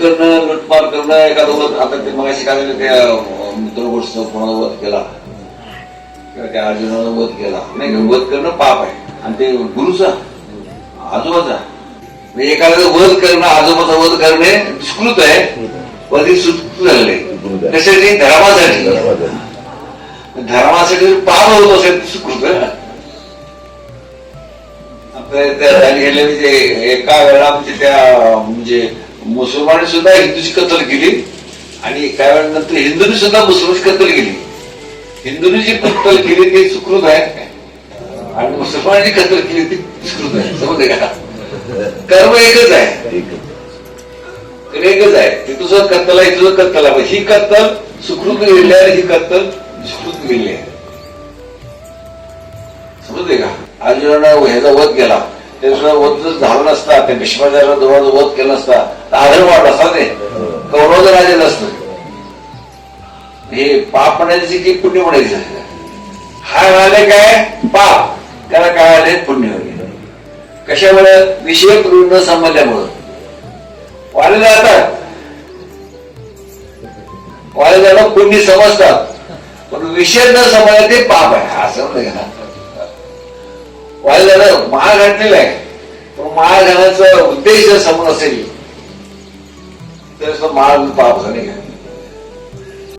करणं लुटमार करणं एखादं आता ते मग शिकायला त्या मित्रगोष्ठ कोणाला वध केला? किंवा त्या अर्जुनाला वध केला. नाही वध करणं पाप आहे. आणि ते गुरुचा आजोबाचा. म्हणजे एखाद्याचा वध करणं आजोबाचा वध करणे सुकृत आहे वधी सुकृत आहे. कशासाठी धर्मासाठी. धर्मासाठी. पाप होत असेल सुकृत आहे. आपल्या त्या झाली म्हणजे एका वेळा म्हणजे त्या म्हणजे मुसलमान सुद्धा हिंदूची कत्तल केली आणि काही वेळानंतर हिंदूंनी सुद्धा मुसलमानची कत्तल केली. हिंदूंनी जी कत्तल केली ती सुकृत आहे. आणि मुसलमानांची कत्तल केली ती सुकृत आहे. समजते का? कर्म एकच आहे. तर एकच आहे. ते तुझं कत्तल आहे तुझं कत्तल आहे. ही कत्तल सुकृत गेली आहे ही कत्तल सुकृत गेली आहे. समजते का? अर्जुनानं ह्याचा वध गेला ते त्याचा वध झाला नसता ते भीष्माचार्य दोघांचा वध केला नसता तर आदर वाढला असता ते जर आले नसतं हे पाप म्हणायची की पुण्य म्हणायचं? हा म्हणाले काय? पाप. त्याला काय आले पुण्य वगैरे कशामुळे? विषय पूर्ण न समजल्यामुळं. वाले जातात. वाले जाणं पुण्य समजतात. पण विषय न समजला ते पाप आहे. असं म्हणजे व्हायला जाणं माळ घातलेला आहे. माळ घालण्याचा उद्देश जर समोर असेल तर माळ पाप झाले